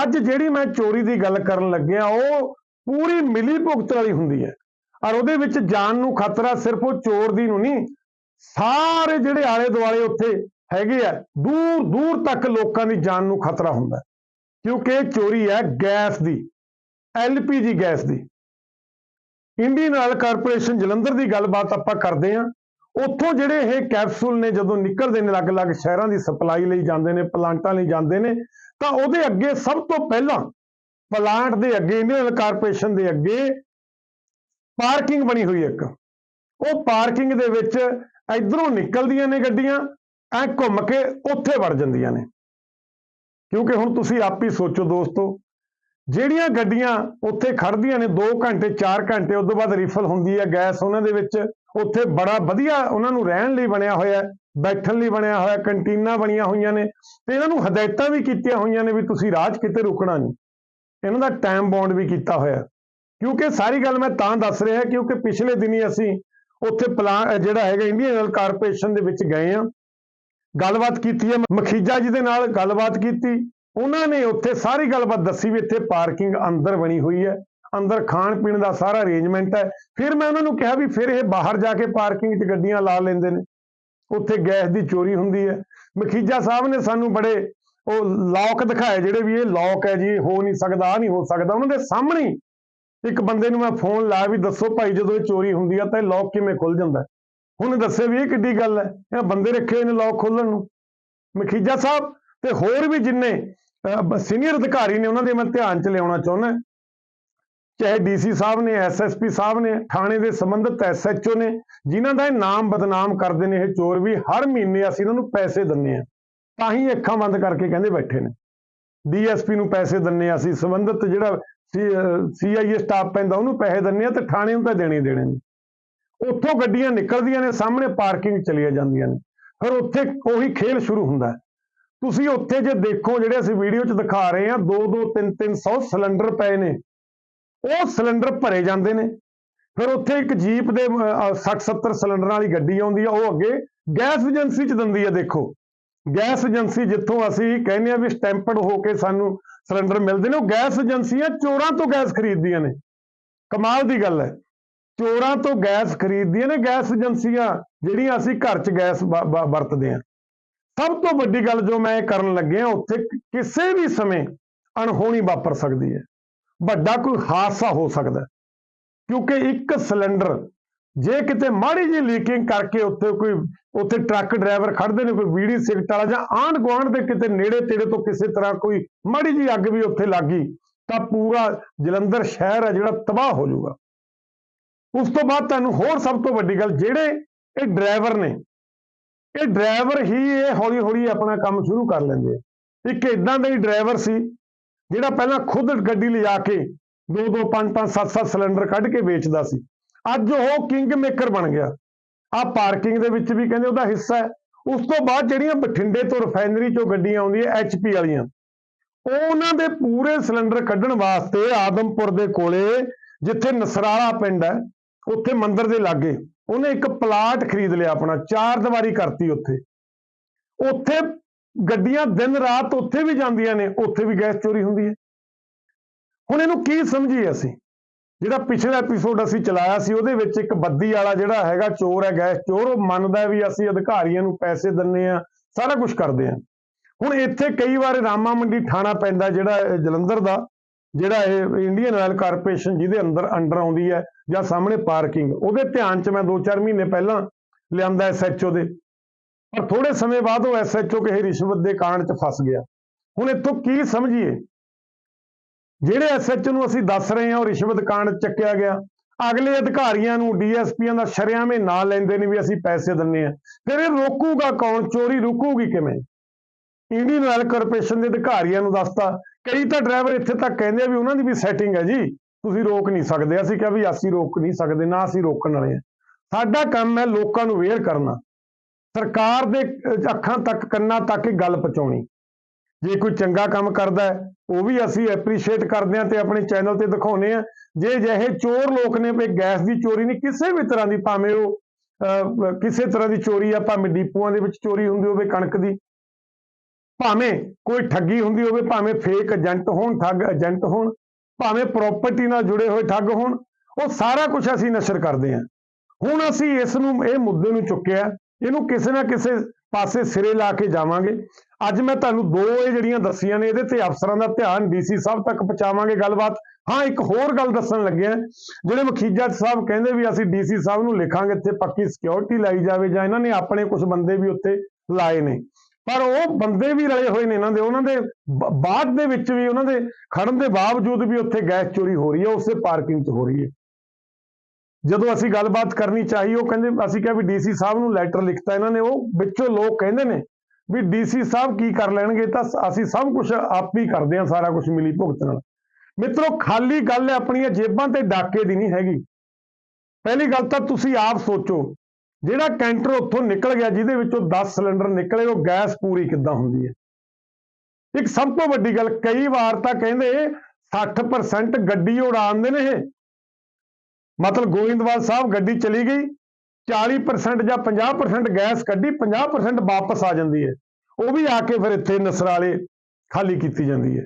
ਅੱਜ ਜਿਹੜੀ ਮੈਂ ਚੋਰੀ ਦੀ ਗੱਲ ਕਰਨ ਲੱਗਿਆ, ਉਹ ਪੂਰੀ ਮਿਲੀ ਭੁਗਤ ਵਾਲੀ ਹੁੰਦੀ ਹੈ। ਔਰ ਉਹਦੇ ਵਿੱਚ ਜਾਨ ਨੂੰ ਖਤਰਾ ਸਿਰਫ ਉਹ ਚੋਰ ਦੀ ਨੂੰ ਨਹੀਂ ਸਾਰੇ ਜਿਹੜੇ ਆਲੇ ਦੁਆਲੇ ਉੱਥੇ ਹੈਗੇ ਆ, ਦੂਰ ਦੂਰ ਤੱਕ ਲੋਕਾਂ ਦੀ ਜਾਨ ਨੂੰ ਖਤਰਾ ਹੁੰਦਾ ਕਿਉਂਕਿ ਇਹ ਚੋਰੀ ਹੈ ਗੈਸ ਦੀ ਐਲਪੀਜੀ ਗੈਸ ਦੀ। ਇੰਡੀਅਨ ਆਇਲ ਕਾਰਪੋਰੇਸ਼ਨ ਜਲੰਧਰ ਦੀ ਗੱਲਬਾਤ ਆਪਾਂ ਕਰਦੇ ਹਾਂ। ਉੱਥੋਂ ਜਿਹੜੇ ਇਹ ਕੈਪਸੂਲ ਨੇ, ਜਦੋਂ ਨਿਕਲਦੇ ਨੇ ਅਲੱਗ-ਅਲੱਗ ਸ਼ਹਿਰਾਂ ਦੀ ਸਪਲਾਈ ਲਈ ਜਾਂਦੇ ਨੇ, ਪਲਾਂਟਾਂ ਲਈ ਜਾਂਦੇ ਨੇ, ਤਾਂ ਉਹਦੇ ਅੱਗੇ ਸਭ ਤੋਂ ਪਹਿਲਾਂ ਪਲਾਂਟ ਦੇ ਅੱਗੇ, ਇੰਡੀਅਨ ਆਇਲ ਕਾਰਪੋਰੇਸ਼ਨ ਦੇ ਅੱਗੇ ਪਾਰਕਿੰਗ ਬਣੀ ਹੋਈ ਇੱਕ। ਉਹ ਪਾਰਕਿੰਗ ਦੇ ਵਿੱਚ ਇਧਰੋਂ ਨਿਕਲਦੀਆਂ ਨੇ ਗੱਡੀਆਂ, ਐ ਘੁੰਮ ਕੇ ਉੱਥੇ ਵੜ ਜਾਂਦੀਆਂ ਨੇ। ਕਿਉਂਕਿ ਹੁਣ ਤੁਸੀਂ ਆਪ ਹੀ ਸੋਚੋ ਦੋਸਤੋ, ਜਿਹੜੀਆਂ ਗੱਡੀਆਂ ਉੱਥੇ ਖੜਦੀਆਂ ਨੇ 2 ਘੰਟੇ 4 ਘੰਟੇ, ਉਸ ਤੋਂ ਬਾਅਦ ਰਿਫਲ ਹੁੰਦੀ ਹੈ ਗੈਸ ਉਹਨਾਂ ਦੇ ਵਿੱਚ, ਉੱਥੇ ਬੜਾ ਵਧੀਆ ਉਹਨਾਂ ਨੂੰ ਰਹਿਣ ਲਈ ਬਣਿਆ ਹੋਇਆ ਬੈਠਣ ਲਈ ਬਣਿਆ ਹੋਇਆ ਕੰਟੀਨਾਂ ਬਣੀਆਂ ਹੋਈਆਂ ਨੇ, ਤੇ ਇਹਨਾਂ ਨੂੰ ਹਦਾਇਤਾਂ ਵੀ ਕੀਤੀਆਂ ਹੋਈਆਂ ਨੇ ਵੀ ਤੁਸੀਂ ਰਾਹ 'ਚ ਕਿਤੇ ਰੁਕਣਾ ਨਹੀਂ। ਇਹਨਾਂ ਦਾ ਟਾਈਮ ਬੌਂਡ ਵੀ ਕੀਤਾ ਹੋਇਆ। ਕਿਉਂਕਿ ਸਾਰੀ ਗੱਲ ਮੈਂ ਤਾਂ ਦੱਸ ਰਿਹਾ ਕਿਉਂਕਿ ਪਿਛਲੇ ਦਿਨੀ ਅਸੀਂ ਉੱਥੇ ਪਲਾਨ ਜਿਹੜਾ ਹੈਗਾ ਇੰਡੀਅਨ ਆਇਲ ਕਾਰਪੋਰੇਸ਼ਨ ਦੇ ਵਿੱਚ ਗਏ ਆ ਗੱਲਬਾਤ ਕੀਤੀ ਹੈ ਮਖੀਜਾ ਜੀ ਦੇ ਨਾਲ, ਗੱਲਬਾਤ ਕੀਤੀ। ਉਹਨਾਂ ਨੇ ਉੱਥੇ ਸਾਰੀ ਗੱਲਬਾਤ ਦੱਸੀ ਵੀ ਇੱਥੇ ਪਾਰਕਿੰਗ ਅੰਦਰ ਬਣੀ ਹੋਈ ਹੈ। ਅੰਦਰ ਖਾਣ ਪੀਣ ਦਾ ਸਾਰਾ ਅਰੇਂਜਮੈਂਟ ਹੈ। ਫਿਰ ਮੈਂ ਉਹਨਾਂ ਨੂੰ ਕਿਹਾ ਵੀ ਫਿਰ ਇਹ ਬਾਹਰ ਜਾ ਕੇ ਪਾਰਕਿੰਗ 'ਚ ਗੱਡੀਆਂ ਲਾ ਲੈਂਦੇ ਨੇ। ਉੱਥੇ ਗੈਸ ਦੀ ਚੋਰੀ ਹੁੰਦੀ ਹੈ। ਮਖੀਜਾ ਸਾਹਿਬ ਨੇ ਸਾਨੂੰ ਬੜੇ ਉਹ ਲੌਕ ਦਿਖਾਏ ਜਿਹੜੇ ਵੀ ਇਹ ਲੌਕ ਹੈ ਜੀ, ਹੋ ਨਹੀਂ ਸਕਦਾ, ਆ ਨਹੀਂ ਹੋ ਸਕਦਾ। ਉਹਨਾਂ ਦੇ ਸਾਹਮਣੇ ਇੱਕ ਬੰਦੇ ਨੂੰ ਮੈਂ ਫੋਨ ਲਾਇਆ ਵੀ ਦੱਸੋ ਭਾਈ ਜਦੋਂ ਇਹ ਚੋਰੀ ਹੁੰਦੀ ਆ ਤਾਂ ਇਹ ਲੌਕ ਕਿਵੇਂ ਖੁੱਲ ਜਾਂਦਾ ਹੈ? ਉਹਨੇ ਵੀ ਇਹ ਕਿੱਡੀ ਗੱਲ ਹੈ, ਇਹ ਬੰਦੇ ਰੱਖੇ ਹੋਏ ਨੇ ਲੌਕ ਖੋਲਣ ਨੂੰ। ਮਖੀਜਾ ਸਾਹਿਬ ਤੇ ਹੋਰ ਵੀ ਜਿੰਨੇ ਸੀਨੀਅਰ ਅਧਿਕਾਰੀ ਨੇ ਉਹਨਾਂ ਦੇ ਮੈਂ ਧਿਆਨ ਚ ਲਿਆਉਣਾ ਚਾਹੁੰਦਾ ਚਾਹੇ ਡੀਸੀ ਸਾਹਿਬ ਨੇ ਐਸਐਸਪੀ ਸਾਹਿਬ ਨੇ, ਥਾਣੇ ਦੇ ਸੰਬੰਧਿਤ ਐਸਐਚਓ ਨੇ, ਜਿਨ੍ਹਾਂ ਦਾ ਇਹ ਨਾਮ ਬਦਨਾਮ ਕਰਦੇ ਨੇ ਇਹ ਚੋਰ ਵੀ, ਹਰ ਮਹੀਨੇ ਅਸੀਂ ਇਹਨਾਂ ਨੂੰ ਪੈਸੇ ਦਿੰਨੇ ਆ ਤਾਂ ਹੀ ਅੱਖਾਂ ਬੰਦ ਕਰਕੇ ਕਹਿੰਦੇ ਬੈਠੇ ਨੇ। ਡੀਐਸਪੀ ਨੂੰ ਪੈਸੇ ਦਿੰਨੇ ਆ ਅਸੀਂ, ਸੰਬੰਧਿਤ ਜਿਹੜਾ ਸੀਆਈਏ ਸਟਾਫ ਪੈਂਦਾ, ਉਹਨੂੰ ਪੈਸੇ ਦਿੰਨੇ ਆ ਤੇ ਥਾਣੇ ਨੂੰ ਤਾਂ ਦੇਣੇ ਦੇਣੇ ਨੇ। ਉੱਥੋਂ ਗੱਡੀਆਂ ਨਿਕਲਦੀਆਂ ਨੇ, ਸਾਹਮਣੇ ਪਾਰਕਿੰਗ ਚਲੀਆਂ ਜਾਂਦੀਆਂ ਨੇ। ਫਿਰ ਉੱਥੇ ਉਹੀ ਖੇਲ ਸ਼ੁਰੂ ਹੁੰਦਾ ਤੁਸੀਂ ਉੱਥੇ ਜੇ ਦੇਖੋ, ਜਿਹੜੇ ਅਸੀਂ ਵੀਡੀਓ 'ਚ ਦਿਖਾ ਰਹੇ ਹਾਂ 2 2 3 300 ਸਿਲੰਡਰ ਪਏ ਨੇ। ਉਹ ਸਿਲੰਡਰ ਭਰੇ ਜਾਂਦੇ ਨੇ। ਫਿਰ ਉੱਥੇ ਇੱਕ ਜੀਪ ਦੇ 60 70 ਸਿਲੰਡਰਾਂ ਵਾਲੀ ਗੱਡੀ ਆਉਂਦੀ ਆ, ਉਹ ਅੱਗੇ ਗੈਸ ਏਜੰਸੀ 'ਚ ਦਿੰਦੀ ਆ, ਦੇਖੋ। ਗੈਸ ਏਜੰਸੀ ਜਿੱਥੋਂ ਅਸੀਂ ਕਹਿੰਦੇ ਆ ਵੀ ਸਟੈਂਪਡ ਹੋ ਕੇ ਸਾਨੂੰ ਸਿਲੰਡਰ ਮਿਲਦੇ ਨੇ, ਉਹ ਗੈਸ ਏਜੰਸੀਆਂ ਚੋਰਾਂ ਤੋਂ ਗੈਸ ਖਰੀਦਦੀਆਂ ਨੇ। ਕਮਾਲ ਦੀ ਗੱਲ ਹੈ। ਚੋਰਾਂ ਤੋਂ ਗੈਸ ਖਰੀਦਦੀਆਂ ਨੇ, ਗੈਸ ਏਜੰਸੀਆਂ ਜਿਹੜੀਆਂ ਅਸੀਂ ਘਰ 'ਚ ਗੈਸ ਵਰਤਦੇ ਹਾਂ। ਸਭ ਤੋਂ ਵੱਡੀ ਗੱਲ ਜੋ ਮੈਂ ਕਰਨ ਲੱਗਿਆ, ਉੱਥੇ ਕਿਸੇ ਵੀ ਸਮੇਂ ਅਣਹੋਣੀ ਵਾਪਰ ਸਕਦੀ ਹੈ। ਵੱਡਾ ਕੋਈ ਹਾਦਸਾ ਹੋ ਸਕਦਾ ਕਿਉਂਕਿ ਇੱਕ ਸਿਲੰਡਰ ਜੇ ਕਿਤੇ ਮਾੜੀ ਜਿਹੀ ਲੀਕਿੰਗ ਕਰਕੇ ਉੱਥੇ ਕੋਈ, ਉੱਥੇ ਟਰੱਕ ਡਰਾਈਵਰ ਖੜਦੇ ਨੇ, ਕੋਈ ਬੀੜੀ ਸਿਗਰਟ ਵਾਲਾ ਜਾਂ ਆਂਢ ਗੁਆਂਢ ਦੇ ਕਿਤੇ ਨੇੜੇ ਤੇੜੇ ਤੋਂ ਕਿਸੇ ਤਰ੍ਹਾਂ ਕੋਈ ਮਾੜੀ ਜਿਹੀ ਅੱਗ ਵੀ ਉੱਥੇ ਲੱਗੀ ਤਾਂ ਪੂਰਾ ਜਲੰਧਰ ਸ਼ਹਿਰ ਹੈ ਜਿਹੜਾ ਤਬਾਹ ਹੋ ਜਾਊਗਾ। ਉਸ ਤੋਂ ਬਾਅਦ ਤੁਹਾਨੂੰ ਹੋਰ ਸਭ ਤੋਂ ਵੱਡੀ ਗੱਲ, ਜਿਹੜੇ ਇਹ ਡਰਾਈਵਰ ਨੇ, ਇਹ ਡਰਾਈਵਰ ਹੀ ਇਹ ਹੌਲੀ ਹੌਲੀ ਆਪਣਾ ਕੰਮ ਸ਼ੁਰੂ ਕਰ ਲੈਂਦੇ ਆ। ਇੱਕ ਇਦਾਂ ਦਾ ਹੀ ਡਰਾਈਵਰ ਸੀ, ਜਿਹੜਾ ਪਹਿਲਾਂ ਖੁਦ ਗੱਡੀ ਲਿਜਾ ਕੇ ਦੋ ਦੋ ਪੰਜ ਪੰਜ ਸੱਤ ਸੱਤ ਸਿਲੰਡਰ ਕੱਢ ਕੇ ਵੇਚਦਾ ਸੀ। ਅੱਜ ਉਹ ਕਿੰਗ ਮੇਕਰ ਬਣ ਗਿਆ। ਆ ਪਾਰਕਿੰਗ ਦੇ ਵਿੱਚ ਵੀ ਕਹਿੰਦੇ ਉਹਦਾ ਹਿੱਸਾ ਹੈ। ਉਸ ਤੋਂ ਬਾਅਦ ਜਿਹੜੀਆਂ ਬਠਿੰਡੇ ਤੋਂ ਰਿਫਾਈਨਰੀ ਚੋਂ ਗੱਡੀਆਂ ਆਉਂਦੀਆਂ ਐਚਪੀ ਵਾਲੀਆਂ ਉਹਨਾਂ ਦੇ ਪੂਰੇ ਸਿਲੰਡਰ ਕੱਢਣ ਵਾਸਤੇ ਆਦਮਪੁਰ ਦੇ ਕੋਲੇ, ਜਿੱਥੇ ਨਸਰਾਲਾ ਪਿੰਡ ਹੈ, ਉੱਥੇ ਮੰਦਿਰ ਦੇ ਲਾਗੇ, ਉਹਨੇ ਇੱਕ ਪਲਾਟ ਖਰੀਦ ਲਿਆ ਆਪਣਾ, ਚਾਰ ਦੀਵਾਰੀ ਕਰਤੀ ਉੱਥੇ। ਉੱਥੇ ਗੱਡੀਆਂ ਦਿਨ ਰਾਤ ਉੱਥੇ ਵੀ ਜਾਂਦੀਆਂ ਨੇ, ਉੱਥੇ ਵੀ ਗੈਸ ਚੋਰੀ ਹੁੰਦੀ ਹੈ। ਹੁਣ ਇਹਨੂੰ ਕੀ ਸਮਝੀਏ ਅਸੀਂ? ਜਿਹੜਾ ਪਿਛਲਾ ਐਪੀਸੋਡ ਅਸੀਂ ਚਲਾਇਆ ਸੀ, ਉਹਦੇ ਵਿੱਚ ਇੱਕ ਬੱਦੀ ਵਾਲਾ ਜਿਹੜਾ ਹੈਗਾ ਚੋਰ ਹੈ ਗੈਸ ਚੋਰ ਉਹ ਮੰਨਦਾ ਵੀ ਅਸੀਂ ਅਧਿਕਾਰੀਆਂ ਨੂੰ ਪੈਸੇ ਦਿੰਨੇ ਆ ਸਾਰਾ ਕੁਝ ਕਰਦੇ ਆ ਹੁਣ ਇੱਥੇ ਕਈ ਵਾਰ ਰਾਮਾ ਮੰਡੀ ਥਾਣਾ ਪੈਂਦਾ ਜਿਹੜਾ ਜਲੰਧਰ ਦਾ, ਜਿਹੜਾ ਇਹ ਇੰਡੀਅਨ ਆਇਲ ਕਾਰਪੋਰੇਸ਼ਨ ਜਿਹਦੇ ਅੰਦਰ ਅੰਡਰ ਆਉਂਦੀ ਹੈ, ਜਾਂ ਸਾਹਮਣੇ ਪਾਰਕਿੰਗ ਉਹਦੇ ਧਿਆਨ 'ਚ ਮੈਂ 2-4 ਮਹੀਨੇ ਪਹਿਲਾਂ ਲਿਆਂਦਾ ਐਸਐਚਓ ਦੇ। ਪਰ ਥੋੜੇ ਸਮੇਂ ਬਾਅਦ ਉਹ ਐਸਐਚਓ ਕਿਸੇ ਰਿਸ਼ਵਤ ਦੇ ਕਾਂਡ 'ਚ ਫਸ ਗਿਆ। ਹੁਣ ਇੱਥੋਂ ਕੀ ਸਮਝੀਏ? ਜਿਹੜੇ ਐਸਐਚਓ ਨੂੰ ਅਸੀਂ ਦੱਸ ਰਹੇ ਹਾਂ, ਉਹ ਰਿਸ਼ਵਤ ਕਾਂਡ ਚੱਕਿਆ ਗਿਆ। ਅਗਲੇ ਅਧਿਕਾਰੀਆਂ ਨੂੰ ਡੀਐਸਪੀਆਂ ਦਾ ਸ਼ਰਿਆਵੇਂ ਨਾਂ ਲੈਂਦੇ ਨੇ ਵੀ ਅਸੀਂ ਪੈਸੇ ਦਿੰਨੇ ਆ ਫਿਰ ਇਹ ਰੋਕੂਗਾ ਕੌਣ? ਚੋਰੀ ਰੁਕੂਗੀ ਕਿਵੇਂ? ਇੰਡੀਅਨ ਆਇਲ ਕਾਰਪੋਰੇਸ਼ਨ ਦੇ ਅਧਿਕਾਰੀਆਂ ਨੂੰ ਦੱਸਤਾ। ਕਈ ਤਾਂ ਡਰਾਈਵਰ ਇੱਥੇ ਤੱਕ ਕਹਿੰਦੇ ਆ ਵੀ ਉਹਨਾਂ ਦੀ ਵੀ ਸੈਟਿੰਗ ਹੈ ਜੀ। ਤੁਸੀਂ ਰੋਕ ਨਹੀਂ ਸਕਦੇ। ਅਸੀਂ ਕਿਹਾ ਵੀ ਅਸੀਂ ਰੋਕ ਨਹੀਂ ਸਕਦੇ, ਨਾ ਅਸੀਂ ਰੋਕਣ ਵਾਲੇ ਆ ਸਾਡਾ ਕੰਮ ਹੈ ਲੋਕਾਂ ਨੂੰ ਅਵੇਅਰ ਕਰਨਾ। ਸਰਕਾਰ ਦੇ ਅੱਖਾਂ ਤੱਕ, ਕੰਨਾਂ ਤੱਕ ਇਹ ਗੱਲ ਪਹੁੰਚਾਉਣੀ। ਜੇ ਕੋਈ ਚੰਗਾ ਕੰਮ ਕਰਦਾ ਹੈ ਉਹ ਵੀ ਅਸੀਂ ਐਪਰੀਸ਼ੀਏਟ ਕਰਦੇ ਹਾਂ ਤੇ ਆਪਣੇ ਚੈਨਲ ਤੇ ਦਿਖਾਉਂਦੇ ਆ ਜੇ ਜਿਹੇ ਚੋਰ ਲੋਕ ਨੇ ਵੀ ਗੈਸ ਦੀ ਚੋਰੀ ਨਹੀਂ ਕਿਸੇ ਵੀ ਤਰ੍ਹਾਂ ਦੀ ਭਾਵੇਂ ਉਹ ਅਹ, ਕਿਸੇ ਤਰ੍ਹਾਂ ਦੀ ਚੋਰੀ ਆ ਭਾਵੇਂ ਡੀਪੂਆਂ ਦੇ ਵਿੱਚ ਚੋਰੀ ਹੁੰਦੀ ਹੋਵੇ ਕਣਕ ਦੀ ਭਾਵੇਂ ਕੋਈ ਠੱਗੀ ਹੁੰਦੀ ਹੋਵੇ ਭਾਵੇਂ ਫੇਕ ਏਜੰਟ ਹੋਣ ਠੱਗ ਏਜੰਟ ਹੋਣ ਭਾਵੇਂ ਪ੍ਰਾਪਰਟੀ ਨਾਲ ਜੁੜੇ ਹੋਏ ਠੱਗ ਹੋਣ ਉਹ ਸਾਰਾ ਕੁਝ ਅਸੀਂ ਨਸ਼ਰ ਕਰਦੇ ਹਾਂ। ਹੁਣ ਅਸੀਂ ਇਸ ਨੂੰ ਇਹ ਮੁੱਦੇ ਨੂੰ ਚੁੱਕਿਆ ਇਹਨੂੰ ਕਿਸੇ ਨਾ ਕਿਸੇ ਪਾਸੇ ਸਿਰੇ ਲਾ ਕੇ ਜਾਵਾਂਗੇ। ਅੱਜ ਮੈਂ ਤੁਹਾਨੂੰ ਦੋ ਇਹ ਜਿਹੜੀਆਂ ਦੱਸੀਆਂ ਨੇ, ਇਹਦੇ ਤੇ ਅਫਸਰਾਂ ਦਾ ਧਿਆਨ ਡੀਸੀ ਸਾਹਿਬ ਤੱਕ ਪਹੁੰਚਾਵਾਂਗੇ ਗੱਲਬਾਤ। ਹਾਂ, ਇੱਕ ਹੋਰ ਗੱਲ ਦੱਸਣ ਲੱਗਿਆ ਜਿਹੜੇ ਮਖੀਜਾ ਸਾਹਿਬ ਕਹਿੰਦੇ ਵੀ ਅਸੀਂ ਡੀਸੀ ਸਾਹਿਬ ਨੂੰ ਲਿਖਾਂਗੇ, ਇੱਥੇ ਪੱਕੀ ਸਿਕਿਉਰਿਟੀ ਲਾਈ ਜਾਵੇ ਜਾਂ ਇਹਨਾਂ ਨੇ ਆਪਣੇ ਕੁਝ ਬੰਦੇ ਵੀ ਉੱਥੇ ਲਾਏ ਨੇ। ਪਰ ਉਹ ਬੰਦੇ ਵੀ ਰਲੇ ਹੋਏ ਨੇ ਇਹਨਾਂ ਦੇ, ਉਹਨਾਂ ਦੇ ਬਾਅਦ ਦੇ ਵਿੱਚ ਵੀ ਉਹਨਾਂ ਦੇ ਖੜਨ ਦੇ ਬਾਵਜੂਦ ਵੀ ਉੱਥੇ ਗੈਸ ਚੋਰੀ ਹੋ ਰਹੀ ਹੈ, ਉਸੇ ਪਾਰਕਿੰਗ 'ਚ ਹੋ ਰਹੀ ਹੈ। ਜਦੋਂ ਅਸੀਂ ਗੱਲਬਾਤ ਕਰਨੀ ਚਾਹੀ, ਉਹ ਕਹਿੰਦੇ, ਅਸੀਂ ਕਿਹਾ ਵੀ ਡੀਸੀ ਸਾਹਿਬ ਨੂੰ ਲੈਟਰ ਲਿਖਤਾ ਇਹਨਾਂ ਨੇ, ਉਹ ਵਿੱਚੋਂ ਲੋਕ ਕਹਿੰਦੇ ਨੇ ਵੀ ਡੀਸੀ ਸਾਹਿਬ ਕੀ ਕਰ ਲੈਣਗੇ ਤਾਂ ਅਸੀਂ ਸਭ ਕੁਝ ਆਪ ਹੀ ਕਰਦੇ ਹਾਂ, ਸਾਰਾ ਕੁਝ ਮਿਲੀ ਭੁਗਤ ਨਾਲ। ਮਿੱਤਰੋ, ਖਾਲੀ ਗੱਲ ਹੈ, ਆਪਣੀਆਂ ਜੇਬਾਂ ਤੇ ਡਾਕੇ ਦੀ ਨਹੀਂ ਹੈਗੀ। ਪਹਿਲੀ ਗੱਲ ਤਾਂ ਤੁਸੀਂ ਆਪ ਸੋਚੋ, ਜਿਹੜਾ ਕੈਂਟਰ ਉੱਥੋਂ ਨਿਕਲ ਗਿਆ, ਜਿਹਦੇ ਵਿੱਚੋਂ 10 ਸਿਲੰਡਰ ਨਿਕਲੇ, ਉਹ ਗੈਸ ਪੂਰੀ ਕਿੱਦਾਂ ਹੁੰਦੀ ਹੈ? ਇੱਕ ਸਭ ਤੋਂ ਵੱਡੀ ਗੱਲ, ਕਈ ਵਾਰ ਤਾਂ ਕਹਿੰਦੇ 60% ਗੱਡੀ ਉਡਾਉਂਦੇ ਨੇ ਇਹ। ਮਤਲਬ ਗੋਇੰਦਵਾਲ ਸਾਹਿਬ ਗੱਡੀ ਚਲੀ ਗਈ 40% ਜਾਂ 50% ਗੈਸ ਕੱਢੀ 50% ਵਾਪਸ ਆ ਜਾਂਦੀ ਹੈ। ਉਹ ਵੀ ਆ ਕੇ ਫਿਰ ਇੱਥੇ ਨਸਰਾਲੇ ਖਾਲੀ ਕੀਤੀ ਜਾਂਦੀ ਹੈ।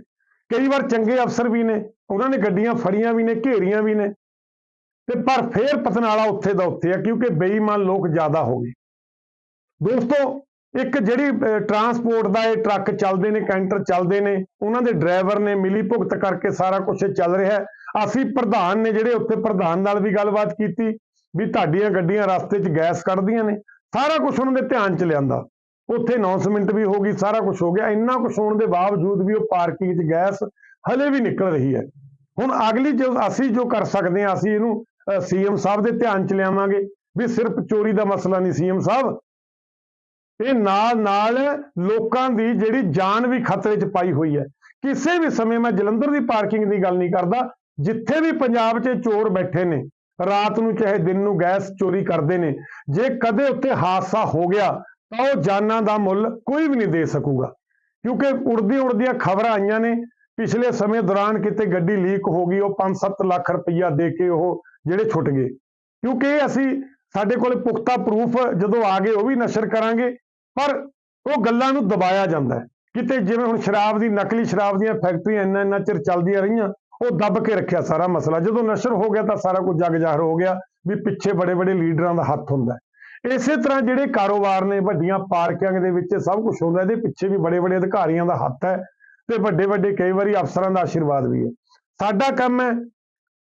ਕਈ ਵਾਰ ਚੰਗੇ ਅਫਸਰ ਵੀ ਨੇ, ਉਹਨਾਂ ਨੇ ਗੱਡੀਆਂ ਫੜੀਆਂ ਵੀ ਨੇ, ਘੇਰੀਆਂ ਵੀ ਨੇ। ਤੇ ਪਰ ਫੇਰ ਪਤਨਾਲਾ ਉੱਥੇ ਦਾ ਉੱਥੇ ਆ, ਕਿਉਂਕਿ ਬੇਈਮਾਨ ਲੋਕ ਜ਼ਿਆਦਾ ਹੋ ਗਏ। ਦੋਸਤੋ, ਇੱਕ ਜਿਹੜੀ ਟਰਾਂਸਪੋਰਟ ਦਾ ਇਹ ਟਰੱਕ ਚੱਲਦੇ ਨੇ, ਕੈਂਟਰ ਚੱਲਦੇ ਨੇ, ਉਹਨਾਂ ਦੇ ਡਰਾਈਵਰ ਨੇ ਮਿਲੀ ਭੁਗਤ ਕਰਕੇ ਸਾਰਾ ਕੁਝ ਚੱਲ ਰਿਹਾ ਅਸੀਂ ਪ੍ਰਧਾਨ ਨੇ ਜਿਹੜੇ ਉੱਥੇ ਪ੍ਰਧਾਨ ਨਾਲ ਵੀ ਗੱਲਬਾਤ ਕੀਤੀ ਵੀ ਤੁਹਾਡੀਆਂ ਗੱਡੀਆਂ ਰਸਤੇ 'ਚ ਗੈਸ ਕੱਢਦੀਆਂ ਨੇ, ਸਾਰਾ ਕੁਝ ਉਹਨਾਂ ਦੇ ਧਿਆਨ 'ਚ ਲਿਆਂਦਾ। ਉੱਥੇ ਅਨਾਉਂਸਮੈਂਟ ਵੀ ਹੋ ਗਈ, ਸਾਰਾ ਕੁਝ ਹੋ ਗਿਆ। ਇੰਨਾ ਕੁਝ ਹੋਣ ਦੇ ਬਾਵਜੂਦ ਵੀ ਉਹ ਪਾਰਕਿੰਗ 'ਚ ਗੈਸ ਹਲੇ ਵੀ ਨਿਕਲ ਰਹੀ ਹੈ। ਹੁਣ ਅਗਲੀ ਜੋ ਅਸੀਂ ਜੋ ਕਰ ਸਕਦੇ ਹਾਂ, ਅਸੀਂ ਇਹਨੂੰ ਸੀਐਮ ਸਾਹਿਬ ਦੇ ਧਿਆਨ 'ਚ ਲਿਆਵਾਂਗੇ ਵੀ ਸਿਰਫ ਚੋਰੀ ਦਾ ਮਸਲਾ ਨਹੀਂ ਸੀਐਮ ਸਾਹਿਬ। ਇਹ ਨਾਲ ਨਾਲ ਲੋਕਾਂ ਦੀ ਜਿਹੜੀ ਜਾਨ ਵੀ ਖਤਰੇ 'ਚ ਪਾਈ ਹੋਈ ਹੈ। ਕਿਸੇ ਵੀ ਸਮੇਂ ਮੈਂ ਜਲੰਧਰ ਦੀ ਪਾਰਕਿੰਗ ਦੀ ਗੱਲ ਨਹੀਂ ਕਰਦਾ, ਜਿੱਥੇ ਵੀ ਪੰਜਾਬ 'ਚ ਚੋਰ ਬੈਠੇ ਨੇ ਰਾਤ ਨੂੰ ਚਾਹੇ ਦਿਨ ਨੂੰ ਗੈਸ ਚੋਰੀ ਕਰਦੇ ਨੇ, ਜੇ ਕਦੇ ਉੱਤੇ ਹਾਦਸਾ ਹੋ ਗਿਆ, ਤਾਂ ਉਹ ਜਾਨਾਂ ਦਾ ਮੁੱਲ ਕੋਈ ਵੀ ਨਹੀਂ ਦੇ ਸਕੂਗਾ। ਕਿਉਂਕਿ ਉੜਦੀ ਉੜਦੀਆਂ ਖਬਰਾਂ ਆਈਆਂ ਨੇ, ਪਿਛਲੇ ਸਮੇਂ ਦੌਰਾਨ ਕਿਤੇ ਗੱਡੀ ਲੀਕ ਹੋ ਗਈ, ਉਹ 5-7 ਲੱਖ ਰੁਪਈਆ ਦੇ ਕੇ ਉਹ ਜਿਹੜੇ ਛੁੱਟ ਗਏ। ਕਿਉਂਕਿ ਇਹ ਅਸੀਂ ਸਾਡੇ ਕੋਲ ਪੁਖਤਾ ਪ੍ਰੂਫ ਜਦੋਂ ਆ ਗਏ, ਉਹ ਵੀ ਨਸ਼ਰ ਕਰਾਂਗੇ, ਪਰ ਉਹ ਗੱਲਾਂ ਨੂੰ ਦਬਾਇਆ ਜਾਂਦਾ ਹੈ। ਕਿਤੇ ਜਿਵੇਂ ਹੁਣ ਸ਼ਰਾਬ ਦੀ, ਨਕਲੀ ਸ਼ਰਾਬ ਦੀਆਂ ਫੈਕਟਰੀਆਂ ਇੰਨਾ ਇੰਨਾ ਚਿਰ ਚੱਲਦੀਆਂ ਰਹੀਆਂ ਉਹ ਦੱਬ ਕੇ ਰੱਖਿਆ ਸਾਰਾ ਮਸਲਾ। ਜਦੋਂ ਨਸ਼ਰ ਹੋ ਗਿਆ ਤਾਂ ਸਾਰਾ ਕੁਝ ਜਗ ਜ਼ਾਹਰ ਹੋ ਗਿਆ ਵੀ ਪਿੱਛੇ ਬੜੇ ਬੜੇ ਲੀਡਰਾਂ ਦਾ ਹੱਥ ਹੁੰਦਾ। ਇਸੇ ਤਰ੍ਹਾਂ ਜਿਹੜੇ ਕਾਰੋਬਾਰ ਨੇ ਵੱਡੀਆਂ ਪਾਰਕਿੰਗ ਦੇ ਵਿੱਚ ਸਭ ਕੁਝ ਹੁੰਦਾ ਇਹਦੇ ਪਿੱਛੇ ਵੀ ਬੜੇ ਬੜੇ ਅਧਿਕਾਰੀਆਂ ਦਾ ਹੱਥ ਹੈ ਤੇ ਵੱਡੇ ਵੱਡੇ ਕਈ ਵਾਰੀ ਅਫਸਰਾਂ ਦਾ ਆਸ਼ੀਰਵਾਦ ਵੀ ਹੈ। ਸਾਡਾ ਕੰਮ ਹੈ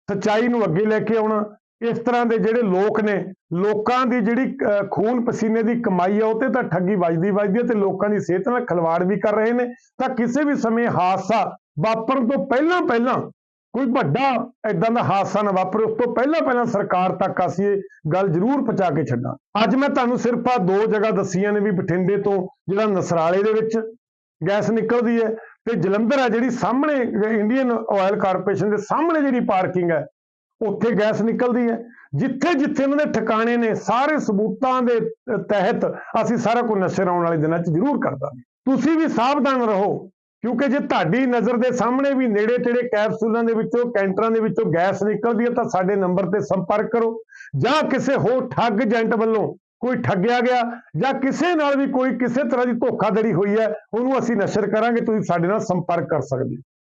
ਸੱਚਾਈ ਨੂੰ ਅੱਗੇ ਲੈ ਕੇ ਆਉਣਾ। ਇਸ ਤਰ੍ਹਾਂ ਦੇ ਜਿਹੜੇ ਲੋਕ ਨੇ ਲੋਕਾਂ ਦੀ ਜਿਹੜੀ ਅਹ, ਖੂਨ ਪਸੀਨੇ ਦੀ ਕਮਾਈ ਹੈ ਉਹ ਤੇ ਤਾਂ ਠੱਗੀ ਵੱਜਦੀ ਵੱਜਦੀ ਹੈ ਤੇ ਲੋਕਾਂ ਦੀ ਸਿਹਤ ਨਾਲ ਖਿਲਵਾੜ ਵੀ ਕਰ ਰਹੇ ਨੇ। ਤਾਂ ਕਿਸੇ ਵੀ ਸਮੇਂ ਹਾਦਸਾ ਵਾਪਰਨ ਤੋਂ ਪਹਿਲਾਂ ਪਹਿਲਾਂ ਕੋਈ ਵੱਡਾ ਇਦਾਂ ਦਾ ਹਾਦਸਾ ਨਾ ਵਾਪਰੇ, ਉਸ ਤੋਂ ਪਹਿਲਾਂ ਪਹਿਲਾਂ ਸਰਕਾਰ ਤੱਕ ਅਸੀਂ ਇਹ ਗੱਲ ਜ਼ਰੂਰ ਪਹੁੰਚਾ ਕੇ ਛੱਡਾਂ। ਅੱਜ ਮੈਂ ਤੁਹਾਨੂੰ ਸਿਰਫ ਆ ਦੋ ਜਗ੍ਹਾ ਦੱਸੀਆਂ ਨੇ ਵੀ ਬਠਿੰਡੇ ਤੋਂ, ਜਿਹੜਾ ਨਸਰਾਲੇ ਦੇ ਵਿੱਚ ਗੈਸ ਨਿਕਲਦੀ ਹੈ ਤੇ ਜਲੰਧਰ ਹੈ ਜਿਹੜੀ ਸਾਹਮਣੇ ਇੰਡੀਅਨ ਆਇਲ ਕਾਰਪੋਰੇਸ਼ਨ ਦੇ ਸਾਹਮਣੇ ਜਿਹੜੀ ਪਾਰਕਿੰਗ ਹੈ, ਉੱਥੇ ਗੈਸ ਨਿਕਲਦੀ ਹੈ। ਜਿੱਥੇ ਜਿੱਥੇ ਉਹਨਾਂ ਦੇ ਠਿਕਾਣੇ ਨੇ, ਸਾਰੇ ਸਬੂਤਾਂ ਦੇ ਤਹਿਤ ਅਸੀਂ ਸਾਰਾ ਕੁਝ ਨਸ਼ਰ ਆਉਣ ਵਾਲੇ ਦਿਨਾਂ 'ਚ ਜ਼ਰੂਰ ਕਰ ਦਾਂਗੇ। ਤੁਸੀਂ ਵੀ ਸਾਵਧਾਨ ਰਹੋ। ਕਿਉਂਕਿ ਜੇ ਤੁਹਾਡੀ ਨਜ਼ਰ ਦੇ ਸਾਹਮਣੇ ਵੀ ਨੇੜੇ ਤੇੜੇ ਕੈਪਸੂਲਾਂ ਦੇ ਵਿੱਚੋਂ, ਕੈਂਟਰਾਂ ਦੇ ਵਿੱਚੋਂ ਗੈਸ ਨਿਕਲਦੀ ਹੈ, ਤਾਂ ਸਾਡੇ ਨੰਬਰ ਤੇ ਸੰਪਰਕ ਕਰੋ। ਜਾਂ ਕਿਸੇ ਹੋਰ ਠੱਗ ਏਜੰਟ ਵੱਲੋਂ ਕੋਈ ਠੱਗਿਆ ਗਿਆ, ਜਾਂ ਕਿਸੇ ਨਾਲ ਵੀ ਕੋਈ ਕਿਸੇ ਤਰ੍ਹਾਂ ਦੀ ਧੋਖਾਧੜੀ ਹੋਈ ਹੈ, ਉਹਨੂੰ ਅਸੀਂ ਨਸ਼ਰ ਕਰਾਂਗੇ, ਤੁਸੀਂ ਸਾਡੇ ਨਾਲ ਸੰਪਰਕ ਕਰ ਸਕਦੇ ਹੋ।